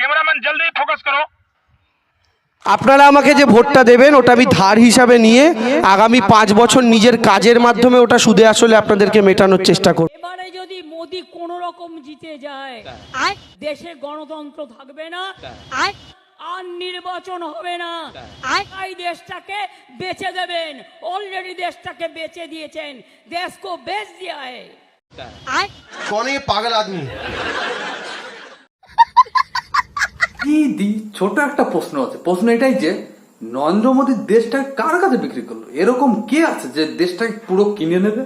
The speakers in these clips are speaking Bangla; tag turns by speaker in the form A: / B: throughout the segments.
A: कैमरामैन जल्दी फोकस करो
B: আপনারা আমাকে যে ভোটটা দেবেন ওটা আমি ধার হিসাবে নিয়ে আগামী পাঁচ বছর নিজের কাজের মাধ্যমে ওটা সুদে আসলে আপনাদেরকে মেটানোর চেষ্টা করব
C: এবারে যদি মোদি কোন রকম জিতে যায় দেশে গণতন্ত্র থাকবে না আর নির্বাচন হবে না এই দেশটাকে বেচে দেবেন অলরেডি দেশটাকে বেচে দিয়েছেন দেশ কো বেচ দিয়া है
D: कौन है ये पागल आदमी
E: দিদি ছোট একটা প্রশ্ন আছে। প্রশ্ন এটাই যে নরেন্দ্র মোদী দেশটা কার কাছে বিক্রি করল? এরকম কে আছে যে দেশটাকে পুরো কিনে নেবে?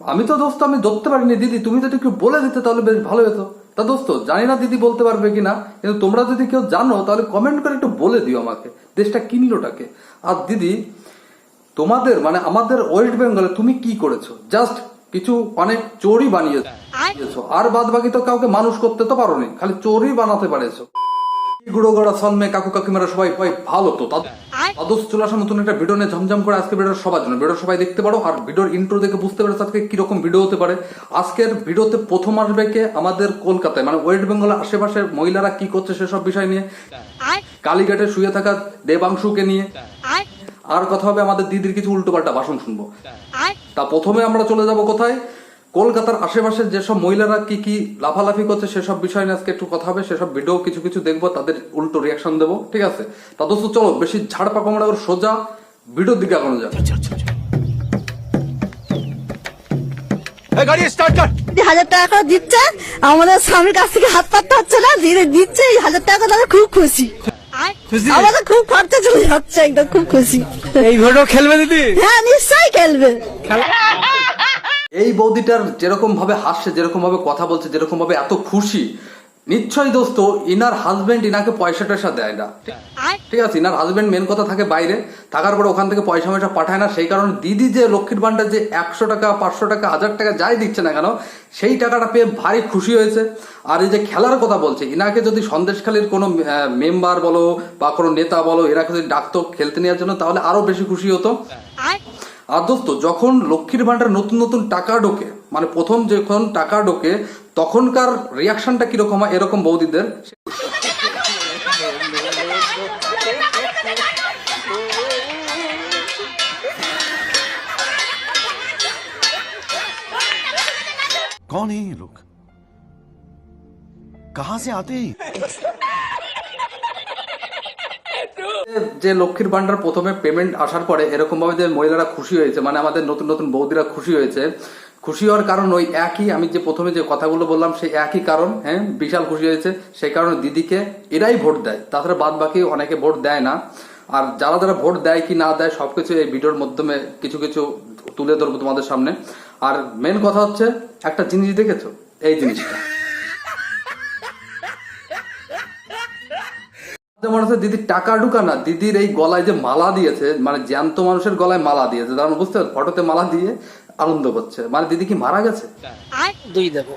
E: আমি তো দোস্ত আমি ধরতে পারিনি। দিদি তুমি যদি একটু বলে দিতে তাহলে বেশ ভালো হতো। তা দোস্ত জানি না দিদি বলতে পারবে কিনা কিন্তু তোমরা যদি কেউ জানো তাহলে কমেন্ট করে একটু বলে দিও আমাকে দেশটা কিনলোটাকে। আর দিদি তোমাদের মানে আমাদের ওয়েস্ট বেঙ্গলে তুমি কি করেছ? জাস্ট কিছু অনেক চোরই বানিয়েছো। আর বাদ বাকি তো কাউকে মানুষ করতে তো পারোনি খালি চোরই বানাতে পারেছো। গুঁড়ো সন্মে কাকু কাকিমারা সবাই সবাই ভালো তো। তাদের চলে আসার নতুন একটা ভিডিও নিয়ে ঝমঝম করে আজকে ভিডিও সবার জন্য। ভিডিও সবাই দেখতে পারো আর ভিডিওর ইন্ট্রো দেখে বুঝতে পারো আজকে কীরকম ভিডিও হতে পারে। আজকের ভিডিওতে প্রথম আসবে কে? আমাদের কলকাতায় মানে ওয়েস্ট বেঙ্গলের মহিলারা কি করছে সেসব বিষয় নিয়ে। কালীঘাটে শুয়ে থাকা দেবাংশুকে নিয়ে। আর কথা হবে আমাদের দিদির কিছু উল্টোপাল্টা ভাষণ শুনব। তা প্রথমে আমরা চলে যাব কোথায়? কলকাতার আশেপাশে যেসব মহিলারা কি কি লাফালাফি করছে সেসব বিষয় নিয়ে আজকে একটু কথা হবে সেসব ভিডিও কিছু কিছু দেখব তাদের উল্টো রিয়াকশন দেবো ঠিক আছে? তা দোস্ত চলো বেশি ঝাড় পাকা মারা ওর সোজা ভিডিওর দিকে এগোনো যাবে
F: হাজার টাকা করে দিচ্ছে আমাদের স্বামীর কাছ থেকে হাত পাততে হচ্ছে না ধীরে দিচ্ছে এই হাজার টাকা তাদের খুব খুশি। আমাদের খুব খরচা চলে যাচ্ছে একদম খুব খুশি।
B: এই ভিডিও খেলবে দিদি?
F: হ্যাঁ নিশ্চয়ই খেলবে।
E: এই বৌদিটার যেরকম ভাবে হাসছে যেরকম ভাবে কথা বলছে যেরকম ভাবে এত খুশি নিশ্চয়ই দোস্ত ইনার হাজবেন্ড ইনাকে পয়সা টয়সা দেয় না। ঠিক আছে ইনার হাজবেন্ড মেন কথা থাকে বাইরে থাকার পরে ওখান থেকে পয়সা ময়সা পাঠায় না সেই কারণে দিদি যে লক্ষ্মীর ভান্ডার যে একশো টাকা পাঁচশো টাকা হাজার টাকা যাই দিচ্ছে না কেন সেই টাকাটা পেয়ে ভারী খুশি হয়েছে। আর এই যে খেলার কথা বলছে ইনাকে যদি সন্দেশখালীর কোনো মেম্বার বলো বা কোনো নেতা বলো এনাকে যদি ডাকতো খেলতে নেওয়ার জন্য তাহলে আরও বেশি খুশি হতো। আর দোস্ত যখন লক্ষ্মীর ভান্ডার নতুন নতুন টাকা ঢোকে মানে প্রথম যখন টাকা ঢোকে তখনকার রিয়াকশনটা কিরকম হয় এরকম বৌদিদের
G: कौन है ये लोग कहां से आते हैं
E: যে লক্ষ্মীর ভান্ডার প্রথমে পেমেন্ট আসার পরে এরকম ভাবে যে মহিলারা খুশি হয়েছে মানে আমাদের নতুন নতুন বৌদিরা খুশি হয়েছে, খুশি হওয়ার কারণ ওই একই, আমি যে প্রথমে যে কথাগুলো বললাম সেই একই কারণ হ্যাঁ বিশাল খুশি হয়েছে, সেই কারণে দিদিকে এরাই ভোট দেয়, তাছাড়া বাদ বাকি অনেকে ভোট দেয় না, আর যারা যারা ভোট দেয় কি না দেয় সবকিছু এই ভিডিওর মাধ্যমে কিছু কিছু তুলে ধরবো তোমাদের সামনে, আর মেন কথা হচ্ছে একটা জিনিস দেখেছ? এই জিনিসটা। যেমন হচ্ছে দিদির টাকা ঢুকা না দিদির এই গলায় যে মালা দিয়েছে মানে জ্যান্ত মানুষের গলায় মালা দিয়েছে তার মানে বুঝতে পারছ ফটোতে মালা দিয়ে আনন্দ করছে। মানে দিদি কি মারা গেছে?
C: দুই দেবো।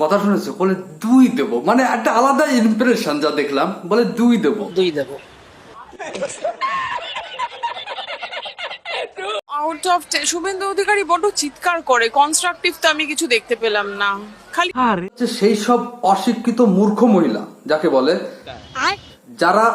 E: কথা শুনেছো? বলে দুই দেবো। মানে একটা আলাদা ইমপ্রেশন যা দেখলাম বলে দুই দেবো।
C: দুই দেবো।
H: আউট অফ শুভেন্দু অধিকারী বড্ড চিৎকার করে। কনস্ট্রাকটিভ তো আমি কিছু দেখতে পেলাম না। খালি
E: সেই সব অশিক্ষিত মূর্খ মহিলা যাকে বলে যারা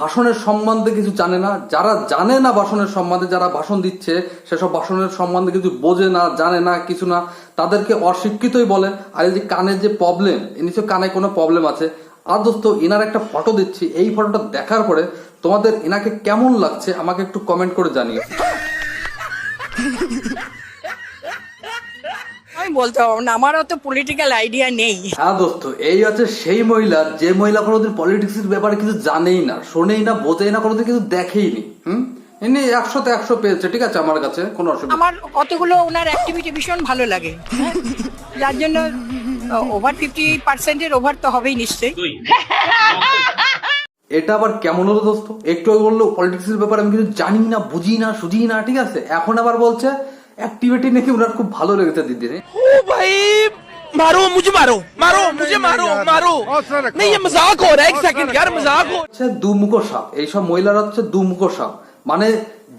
E: ভাষণের সম্বন্ধে কিছু জানে না, যারা জানে না ভাষণের সম্বন্ধে, যারা ভাষণ দিচ্ছে, সেসব ভাষণের সম্বন্ধে কিছু বোঝে না, জানে না, কিছু না, তাদেরকে অশিক্ষিতই বলে, আর এই যে কানের যে প্রবলেম নিশ্চয় কানে কোনো প্রবলেম আছে? আর দোস্ত ইনার একটা ফটো দিচ্ছি, এই ফটোটা দেখার পরে তোমাদের ইনাকে কেমন লাগছে, আমাকে একটু কমেন্ট করে জানিও।
H: আমি বলতে পারব না আমার অত পলিটিক্যাল আইডিয়া নেই।
E: হ্যাঁ দোস্ত এই হচ্ছে সেই মহিলা যে মহিলা কোনোদিন পলিটিক্স এর ব্যাপারে কিছু জানেই না শোনেই না বোঝেই না কোনোদিন কিছু দেখেই নি হুম? এমনি একশোতে একশো পেয়েছে ঠিক আছে আমার কাছে কোনো অসুবিধা
H: আমার কতগুলো ওনার অ্যাক্টিভিটি ভীষণ ভালো লাগে হ্যাঁ? যার জন্য ওভার ফিফটি পার্সেন্টের ওভার তো হবেই নিশ্চয়ই।
E: এটা আবার কেমন হলো দোস্ত? একটু আগে বলল পলিটিক্স এর ব্যাপারে আমি কিছু জানি না বুঝি না সুঝি না ঠিক আছে? এখন আবার বলছে অ্যাক্টিভিটি নাকি ওনার খুব ভালো লেগেছে দিদির
A: भाई मारो मुझे मारो मारो मुझे मारो मारो नहीं ये मजाक हो रहा है एक सेकंड यार मजाक हो
E: হচ্ছে দুমুখো সাপ এইসব মহিলারা হচ্ছে দুমুখো সাপ মানে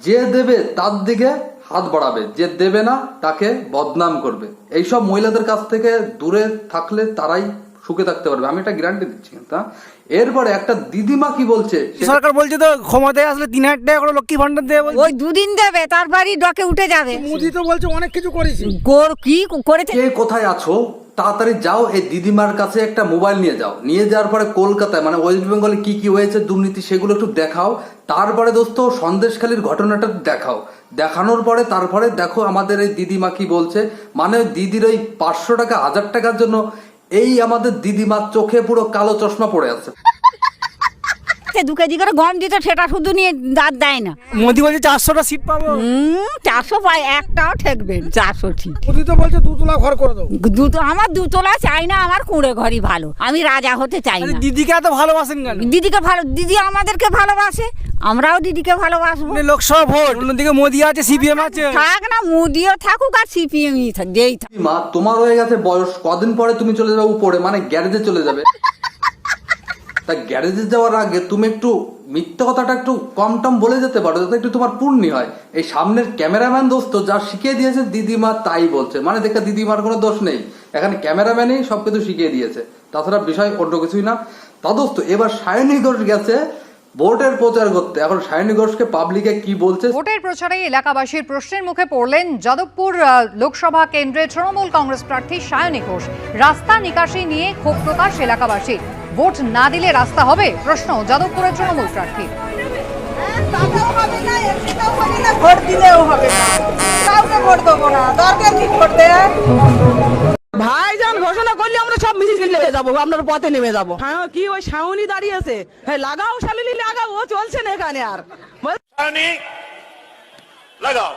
E: যে দেবে তার দিকে হাত বাড়াবে যে দেবে না তাকে বদনাম করবে এইসব মহিলাদের কাছ থেকে দূরে থাকলে তারাই সুখে থাকতে পারবে। আমি এটা গ্যারান্টি দিচ্ছি কিন্তু হ্যাঁ? এরপরে একটা দিদিমা কি বলছে
D: সরকার বলছে তো ক্ষমতায় আসলে তিন হাজার টাকা করে লক্ষ্মী ভান্ডার দেবে
H: ওই দুদিন দেবে তারপরই ডকে উঠে যাবে।
D: মোদি তো বলছে অনেক কিছু করেছি।
H: গোর কি করেছে?
E: কে কোথায় আছো তাড়াতাড়ি যাও এই দিদিমার কাছে একটা মোবাইল নিয়ে যাও। নিয়ে যাওয়ার পরে কলকাতায় মানে ওয়েস্ট বেঙ্গলে কি কি হয়েছে দুর্নীতি সেগুলো একটু দেখাও। তারপরে দোস্ত সন্দেশখালির ঘটনাটা দেখাও। দেখানোর পরে তারপরে দেখো আমাদের এই দিদিমা কি বলছে মানে দিদির ওই পাঁচশো টাকা হাজার টাকার জন্য এই আমাদের দিদিমার চোখে পুরো কালো চশমা পড়ে আছে।
H: দু কেজি করে গম দিত সেটা শুধু নিয়ে দাঁত দেয় না।
D: মোদি বলছে চারশোটা সিট পাবো।
H: হুম চারশো পায় একটাও ঠেকবে চারশো ঠিক।
D: মোদি তো বলছে দুতলা ঘর করে দেবো।
H: দুটো আমার দুতলা চাই না আমার কুঁড়ে ঘরই ভালো। আমি রাজা হতে চাই না।
D: দিদিকে এত ভালোবাসেন কেন?
H: দিদিকে ভালো দিদি আমাদেরকে ভালোবাসে আমরাও দিদিকে ভালোবাসবো।
D: লোকসভা ভোট। অন্যদিকে মোদি আছে সিপিএম আছে।
H: থাক না মোদিও থাকুক আর সিপিএমই যেই থাক।
E: মা তোমার হয়ে গেছে বয়স। কদিন পরে তুমি চলে যাবে উপরে মানে গ্যারেজে চলে যাবে। তা গ্যারেজে যাওয়ার আগে তুমি একটু মিথ্যা কথাটা একটু কম টম বলে যেতে পারো, যাতে একটু তোমার পূর্ণি হয়। এই সামনের ক্যামেরাম্যান দোস্ত যা শিখিয়ে দিয়েছে দিদিমা তাই বলছে। মানে দেখা দিদিমার কোনো দোষ নেই। এখানে ক্যামেরাম্যানই সবকিছু শিখিয়ে দিয়েছে। তাছাড়া বিষয় অন্য কিছুই না। তা দোস্ত, এবার সায়নী ঘোষ গেছে ভোটের প্রচার করতে। এখন সায়নী ঘোষকে পাবলিকে কি বলছে?
I: ভোটের প্রচারে এলাকাবাসীর প্রশ্নের মুখে পড়লেন যাদবপুর লোকসভা কেন্দ্রে তৃণমূল কংগ্রেস প্রার্থী সায়নী ঘোষ। রাস্তা নিকাশি নিয়ে ক্ষোভ প্রকাশ এলাকাবাসীর। ভোট না দিলে রাস্তা হবে? প্রশ্ন যাদবপুরের তৃণমূল প্রার্থী।
F: ভোট দিলেও হবে কাউকে ভোট দেবো না। দরকার কি ভোট দেয়া
A: ভাইজান ঘোষণা করলে আমরা সব মিছিল নেমে যাব আপনার পথে নেমে যাব। হ্যাঁ কি ওই শাওনি দাঁড়িয়েছে হ্যাঁ লাগাও শালিলি লাগাও ও চলছে না এখানে আর। লাগাও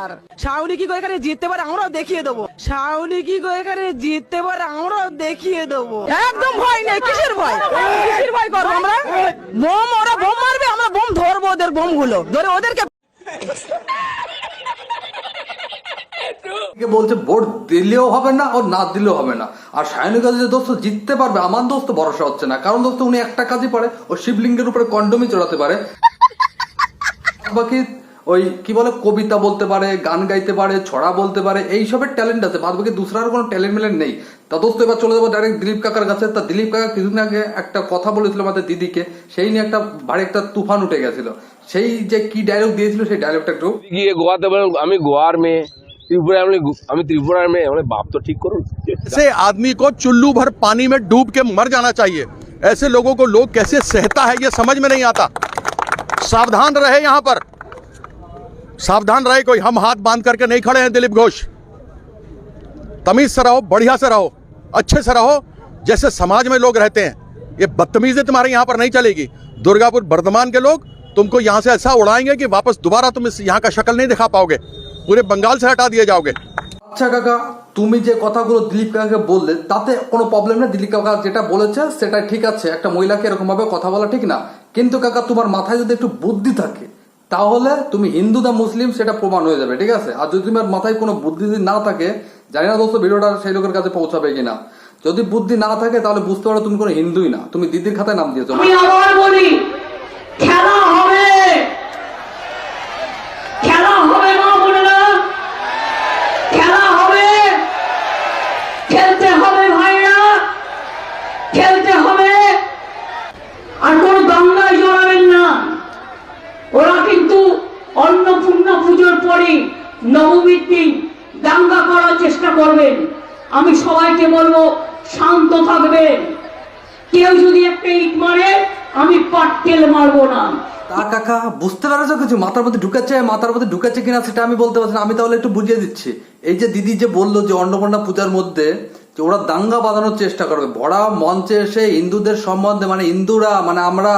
A: আর। শাওনি কি করে এখানে জিততে পারে আমরাও দেখিয়ে দেবো। শাওনি কি করে এখানে জিততে পারে আমরাও দেখিয়ে দেবো। একদম ভয় নেই কিসের ভয়? কিসের ভয় করব আমরা? বোম ওরা বোম মারবে আমরা বোম ধরবো ওদের বোমগুলো ধরে ওদেরকে
E: কে বলছে ভোট দিলেও হবে না ও না দিলেও হবে না। আর সায়নী কাজে যে দোস্ত জিততে পারবে আমার দোস্ত ভরসা হচ্ছে না। কারণ দোস্ত উনি একটা কাজই পারে ও শিবলিঙ্গের উপরে কন্ডমই চড়াতে পারে। বাকি ওই কি বলে কবিতা বলতে পারে গান গাইতে পারে ছড়া বলতে পারে এইসবের ট্যালেন্ট আছে বাদ বাকি দুসরার কোনো ট্যালেন্ট মেলেন্ট নেই তা দোস্ত এবার চলে যাবো ডাইরেক্ট দিলীপ কাকার কাছে তা দিলীপ কাকা কিছুদিন আগে একটা কথা বলেছিল আমাদের দিদিকে সেই নিয়ে একটা ভারী একটা তুফান উঠে গেছিল সেই যে কি ডায়লগ দিয়েছিল সেই ডায়লগটা একটু
J: গিয়ে গোয়াতে বলেন আমি গোয়ার মেয়ে ত্রিপুরা আমি আমি ত্রিপুরার মেয়ে মানে বাপ তো ঠিক করুন
G: ऐसे आदमी को चुल्लू भर पानी में डूब के मर जाना चाहिए ऐसे लोगों को लोग कैसे सहता है ये समझ में नहीं आता सावधान रहे यहाँ पर सावधान रहे कोई हम हाथ बांध करके नहीं खड़े हैं दिलीप घोष तमीज से रहो बढ़िया से रहो अच्छे से रहो जैसे समाज में लोग रहते हैं ये बदतमीजी तुम्हारे यहाँ पर नहीं चलेगी दुर्गापुर वर्धमान के लोग तुमको यहाँ से ऐसा उड़ाएंगे कि वापस दोबारा तुम इस यहाँ का शक्ल नहीं दिखा पाओगे पूरे बंगाल से हटा दिए जाओगे
E: আচ্ছা কাকা তুমি যে কথাগুলো দিলীপ কাকাকে বললে তাতে কোনো প্রবলেম নেই দিলীপ কাকা যেটা বলেছে সেটা ঠিক আছে একটা মহিলাকে এরকম ভাবে কথা বলা ঠিক না কিন্তু কাকা তোমার মাথায় যদি একটু বুদ্ধি থাকে তাহলে তুমি হিন্দু না মুসলিম, সেটা প্রমাণ হয়ে যাবে, ঠিক আছে? আর যদি তোমার মাথায় কোনো বুদ্ধি না থাকে, জানি না দোস্ত ভিডিওটা সেই লোকের কাছে পৌঁছাবে কিনা। যদি বুদ্ধি না থাকে, তাহলে বুঝতে পারো তুমি কোনো হিন্দুই না। তুমি দিদির খাতায় নাম দিয়েছ
C: আমি আবার বলি খেলা হবে খেলা হবে মা বোনেরা খেলা হবে খেলতে হবে ভাইরা খেলতে হবে আর কোন দাঙ্গায় জড়াবেন না ওরা কিন্তু অন্নপূর্ণা পুজোর পরে নবমীর দিন দাঙ্গা করার চেষ্টা করবেন আমি সবাইকে বলব, শান্ত থাকবেন কেউ যদি একটা ইট মারে, আমি পাটকেল মারবো না।
E: তা কাকা, বুঝতে পারছ কিছু? মাথার মধ্যে ঢুকাচ্ছে মাথার মধ্যে ঢুকাচ্ছে কিনা সেটা আমি বলতে পারছি না। আমি তাহলে একটু বুঝিয়ে দিচ্ছি। এই যে দিদি যে বলল যে অন্নপূর্ণা পূজার মধ্যে যে ওরা দাঙ্গা বাঁধানোর চেষ্টা করবে, বড়া মঞ্চে এসে হিন্দুদের সম্বন্ধে মানে হিন্দুরা মানে আমরা,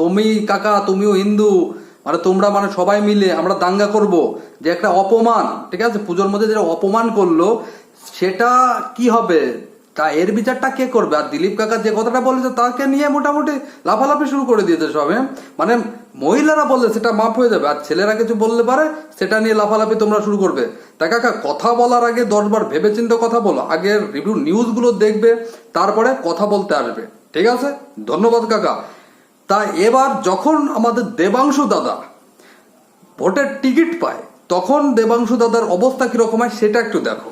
E: তুমি কাকা, তুমিও হিন্দু মানে তোমরা মানে সবাই মিলে আমরা দাঙ্গা করব, যে একটা অপমান, ঠিক আছে? পুজোর মধ্যে যেটা অপমান করল সেটা কি হবে? তা এর বিচারটা কে করবে? আর দিলীপ কাকা যে কথাটা বলেছে, তাকে নিয়ে মোটামুটি লাফালাফি শুরু করে দিয়েছে সবে মানে মহিলারা বললে সেটা মাফ হয়ে যাবে, আর ছেলেরা কিছু বললে পারে, সেটা নিয়ে লাফালাফি তোমরা শুরু করবে। তা কাকা, কথা বলার আগে দশবার ভেবেচিন্তে কথা বলো, আগে রিভিউ নিউজগুলো দেখবে, তারপরে কথা বলতে আসবে, ঠিক আছে? ধন্যবাদ কাকা। তা এবার যখন আমাদের দেবাংশু দাদা ভোটের টিকিট পায়, তখন দেবাংশু দাদার অবস্থা কীরকম হয়, সেটা একটু দেখো।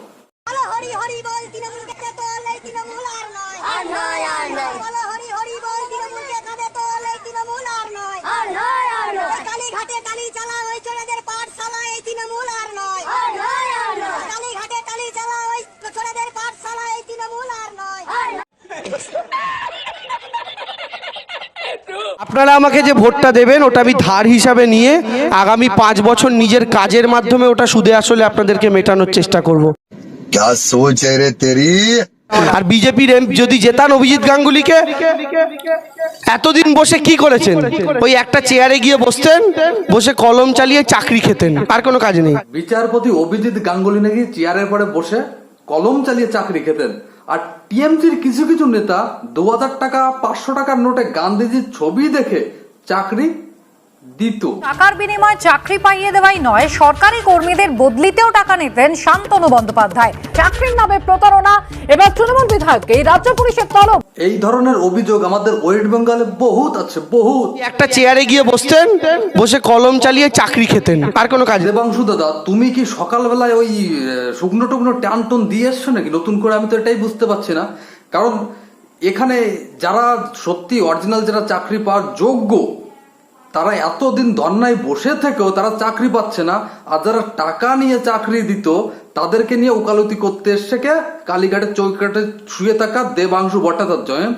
B: আপনারা আমাকে যে ভোটটা দেবেন ওটা আমি ধার হিসাবে নিয়ে আগামী পাঁচ বছর নিজের কাজের মাধ্যমে ওটা সুদে আসলে আপনাদেরকে মেটানোর চেষ্টা করব। আর বিজেপির যদি জেতান অভিজিৎ গাঙ্গুলিকে এতদিন বসে কি করেছেন? ওই একটা চেয়ারে গিয়ে বসতেন বসে কলম চালিয়ে চাকরি খেতেন আর কোনো কাজ নেই।
E: বিচারপতি অভিজিৎ গাঙ্গুলি নাকি চেয়ারের পরে বসে কলম চালিয়ে চাকরি খেতেন? আর টিএমসির কিছু কিছু নেতা দু হাজার টাকা, পাঁচশো টাকার নোটে গান্ধীজির ছবি দেখে চাকরি দিত।
I: টাকার বিনিময়ে চাকরি পাইয়ে দেওয়াই নয়, সরকারি কর্মীদের বদলিতেও টাকা নিতেন শান্তনু বন্দ্যোপাধ্যায়। চাকরির নামে প্রতারণা, এবার তৃণমূল বিধায়ককে রাজ্য পুলিশের তলব।
E: এই ধরনের অভিযোগ আমাদের ওয়েস্ট বেঙ্গলে বহুত আছে বহুত।
B: একটা চেয়ারে গিয়ে বসতেন বসে কলম চালিয়ে চাকরি খেতেন আর কোনো কাজ
E: দেবাংশু দাদা তুমি কি সকালবেলায় ওই শুকনো টুকনো টান টন দিয়ে এসছো নাকি? নতুন করে আমি তো এটাই বুঝতে পারছি না। কারণ এখানে যারা সত্যি অরিজিনাল যারা চাকরি পাওয়ার যোগ্য তারা এতদিন ধর্নায় বসে থেকেও তারা চাকরি পাচ্ছে না। আর যারা টাকা নিয়ে চাকরি দিত তাদেরকে নিয়ে ওকালতি করতে এসছে কে? কালীঘাটের চৌকাটে শুয়ে থাকা দেবাংশু ভট্টাচার্য হ্যাঁ?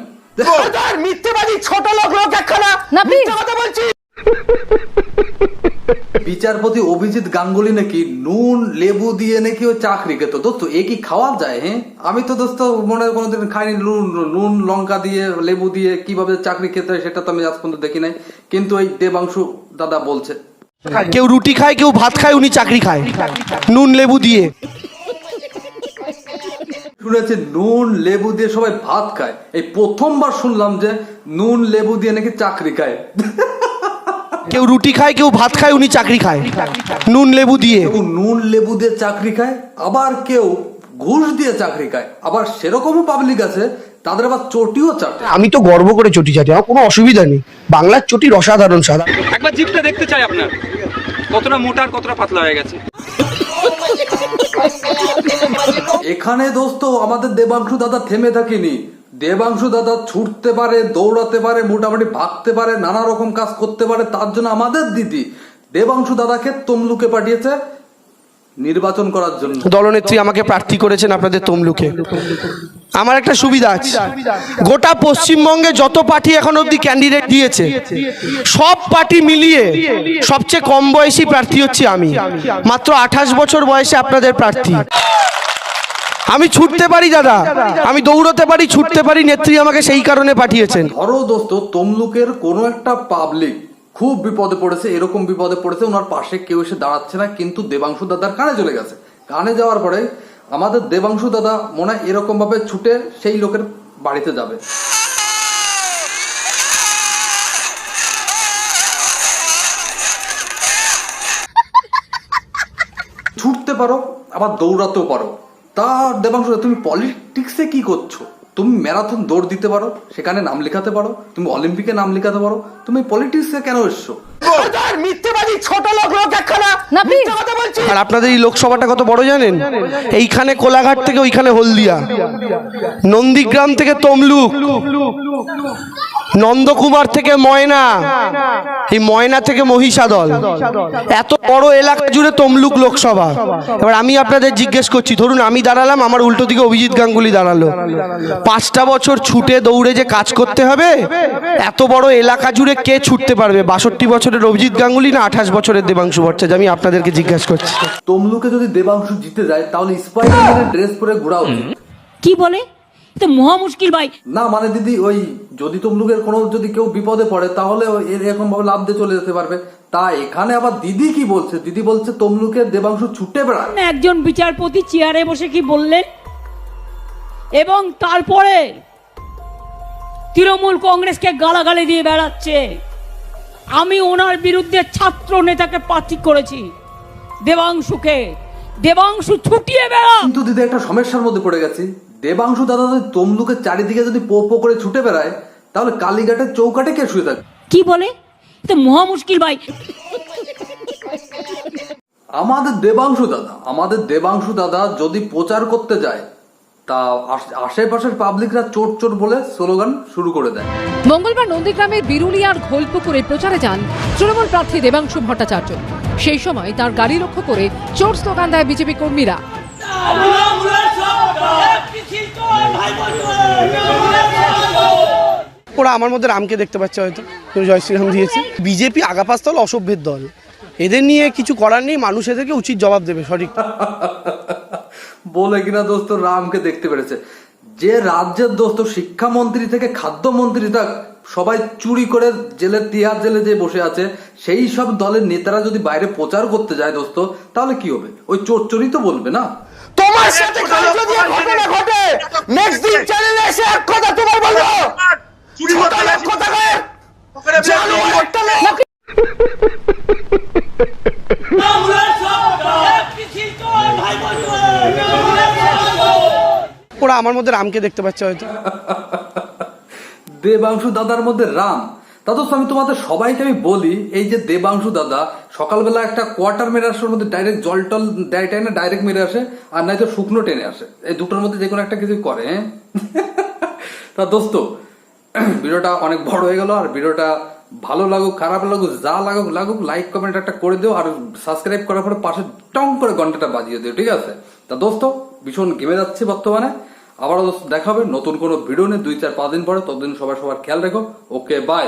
E: বিচারপতি অভিজিৎ গাঙ্গুলি নাকি নুন লেবু দিয়ে নাকি ও চাকরি খেত দোস্ত এ কি খাওয়া যায় হ্যাঁ? আমি তো দোস্ত মনে হয় কোনোদিন খাইনি নুন নুন লঙ্কা দিয়ে লেবু দিয়ে কীভাবে চাকরি খেতে হয় সেটা তো আমি আজ পর্যন্ত দেখি নাই। কিন্তু এই দেবাংশু দাদা বলছে
B: কেউ রুটি খায় কেউ ভাত খায় উনি চাকরি খায়। নুন লেবু দিয়ে।
E: শুনেছি নুন লেবু দিয়ে সবাই ভাত খায়। এই প্রথমবার শুনলাম যে নুন লেবু দিয়ে নাকি চাকরি খায়।
B: কেউ রুটি খায় কেউ ভাত খায় উনি চাকরি খায়। নুন লেবু দিয়ে।
E: কেউ নুন লেবু দিয়ে চাকরি খায় আবার কেউ ঘুষ দিয়ে চাকরি খায়। আবার সেরকমও পাবলিক আছে তাদের আবার চটিও চাটে।
B: আমি তো গর্ব করে চটি চাটি আমার কোনো অসুবিধা নেই। বাংলার চটির অসাধারণ সাদা
K: একবার জিপটা দেখতে চাই আপনার। কতটা মোটা কতটা পাতলা হয়ে গেছে?
E: এখানে দোস্ত, আমাদের দেবাংশু দাদা থেমে থাকেনি। দেবাংশু দাদা ছুটতে পারে, দৌড়াতে পারে, মোটামুটি ভাগতে পারে, নানা রকম কাজ করতে পারে, তার জন্য আমাদের দিদি। দেবাংশু দাদাকে তমলুকে পাঠিয়েছে। নির্বাচন করার জন্য।
B: দলনেত্রী আমাকে প্রার্থী করেছেন আপনাদের তমলুকে। আমার একটা সুবিধা আছে। গোটা পশ্চিমবঙ্গে যত পার্টি এখন অবধি ক্যান্ডিডেট দিয়েছে সব পার্টি মিলিয়ে সবচেয়ে কম বয়সী প্রার্থী হচ্ছি আমি। মাত্র আঠাশ বছর বয়সে আপনাদের প্রার্থী। আমি ছুটতে পারি দাদা আমি দৌড়তে পারি ছুটতে পারি নেত্রী আমাকে সেই কারণে পাঠিয়েছেন।
E: ধরো দোস্ত তমলুকের কোনো একটা পাবলিক খুব বিপদে পড়েছে, এরকম বিপদে পড়েছে ওনার পাশে কেউ এসে দাঁড়াচ্ছে না, কিন্তু দেবাংশু দাদার কানে চলে গেছে। কানে যাওয়ার পরে আমাদের দেবাংশু দাদা মনে হয় এরকম ভাবে ছুটে সেই লোকের বাড়িতে যাবে। ছুটতে পারো, আবার দৌড়াতেও পারো। তা দেবাংশু তুমি পলিটিক্সে কি করছ? তুমি ম্যারাথন দৌড় দিতে পারো সেখানে নাম লেখাতে পারো তুমি অলিম্পিকে নাম লেখাতে পারো তুমি পলিটিক্সে কেন এসছো?
B: আর আপনাদের এই লোকসভাটা কত বড় জানেন? এইখানে কোলাঘাট থেকে ওইখানে হলদিয়া। নন্দীগ্রাম থেকে তমলুক। নন্দকুমার থেকে ময়না। এই ময়না থেকে মহিষাদল। এত বড় এলাকা জুড়ে তমলুক লোকসভা। এবার আমি আপনাদের জিজ্ঞেস করছি ধরুন আমি দাঁড়ালাম আমার উল্টো দিকে অভিজিৎ গাঙ্গুলি দাঁড়াল। পাঁচটা বছর ছুটে দৌড়ে যে কাজ করতে হবে এত বড় এলাকা জুড়ে কে ছুটতে পারবে? বাষট্টি বছরের অভিজিৎ গাঙ্গুলি না আঠাশ বছরের দেবাংশু ভট্টাচার্য? আমি আপনাদেরকে জিজ্ঞাসা করছি।
E: তমলুকে যদি দেবাংশু জিতে যায় তাহলে স্পাইডারম্যানের ড্রেস পরে ঘোরা উচিত।
C: কি বলে? তো মহা মুশকিল ভাই।
E: না মানে দিদি ওই যদি তমলুকের কোনো যদি কেউ বিপদে পড়ে তাহলে ওই এরকম ভাবে লাভ দিয়ে চলে যেতে পারবে। তা এখানে আবার দিদি কি বলছে? দিদি বলছে তমলুকে দেবাংশু ছুটে বেড়ায়
C: একজন বিচারপতি চেয়ারে বসে কি বললেন? এবং তারপরে তৃণমূল কংগ্রেসকে গালাগালি দিয়ে বেড়াচ্ছে। আমি ওনার বিরুদ্ধে ছাত্র নেতাকে প্রার্থী করেছি দেবাংশুকে। দেবাংশু ছুটিয়ে বেড়া
E: কিন্তু দিদি একটা সমস্যার মধ্যে পড়ে গেছি। দেবাংশু দাদা যদি তমলুকের চারিদিকে যদি পো পো করে ছুটে বেড়ায় তাহলে কালীঘাটের চৌকাটে কে শুয়ে থাকে
C: কি বলে? তো মহা মুশকিল ভাই।
E: আমাদের দেবাংশু দাদা আমাদের দেবাংশু দাদা যদি প্রচার করতে যায় তা আশ- আশেপাশের পাবলিকরা চোর চোর বলে স্লোগান শুরু করে দেয়।
L: মঙ্গলবার নন্দীগ্রামের বিরুলিয়ার ঘোলপুকুরে প্রচারে যান তৃণমূল প্রার্থী দেবাংশু ভট্টাচার্য। সেই সময় তার গাড়ি লক্ষ্য করে চোর স্লোগান দেয় বিজেপি কর্মীরা।
B: ওরা আমার মধ্যে রামকে দেখতে পাচ্ছে হয়তো জয় শ্রীরাম দিয়েছে। বিজেপি আগাপাস দল অসভ্যের দল। এদের নিয়ে কিছু করার নেই মানুষ এদেরকে উচিত জবাব দেবে সঠিক।
E: বলে কিনা দোস্ত রামকে দেখতে পেরেছে। যে রাজ্যের দোস্ত শিক্ষামন্ত্রী থেকে খাদ্যমন্ত্রী তাক সবাই চুরি করে জেলে তিহার জেলে যে বসে আছে সেই সব দলের নেতারা যদি বাইরে প্রচার করতে যায় দোস্ত তাহলে কি হবে? ওই চোর চোরই তো বলবে না?
B: তোমার সাথে কাল যদি ঘটনা ঘটে। নেক্সট দিন চ্যানেলে এসে এক কথা তোমার বলব। একটা লোক। ওরা আমার মধ্যে রামকে দেখতে পাচ্ছে হয়তো।
E: দেবাংশু দাদার মধ্যে রাম। তা দোস্ত আমি তোমাদের সবাইকে আমি বলি, এই যে দেবাংশু দাদা, সকালবেলা একটা কোয়ার্টার মেরে আসার মধ্যে ডাইরেক্ট জল টল দেয় টাইনে ডাইরেক্ট মেরে আসে, আর নাই তো শুকনো টেনে আসে। এই দুটোর মধ্যে যে কোনো একটা কিছু করে হ্যাঁ? তা দোস্ত ভিডিওটা অনেক বড় হয়ে গেল, আর ভিডিওটা ভালো লাগুক, খারাপ লাগুক, যা লাগুক লাগুক লাইক কমেন্ট একটা করে দিও আর সাবস্ক্রাইব করার পরে পাশে টং করে ঘন্টাটা বাজিয়ে দিও, ঠিক আছে? তা দোস্ত, ভীষণ গেমে যাচ্ছে বর্তমানে। আবারও দোস্ত, দেখা হবে নতুন কোনো ভিডিও নিয়ে দুই, চার, পাঁচ দিন পরে। ততদিন সবাই সবার খেয়াল রেখো। Okay bye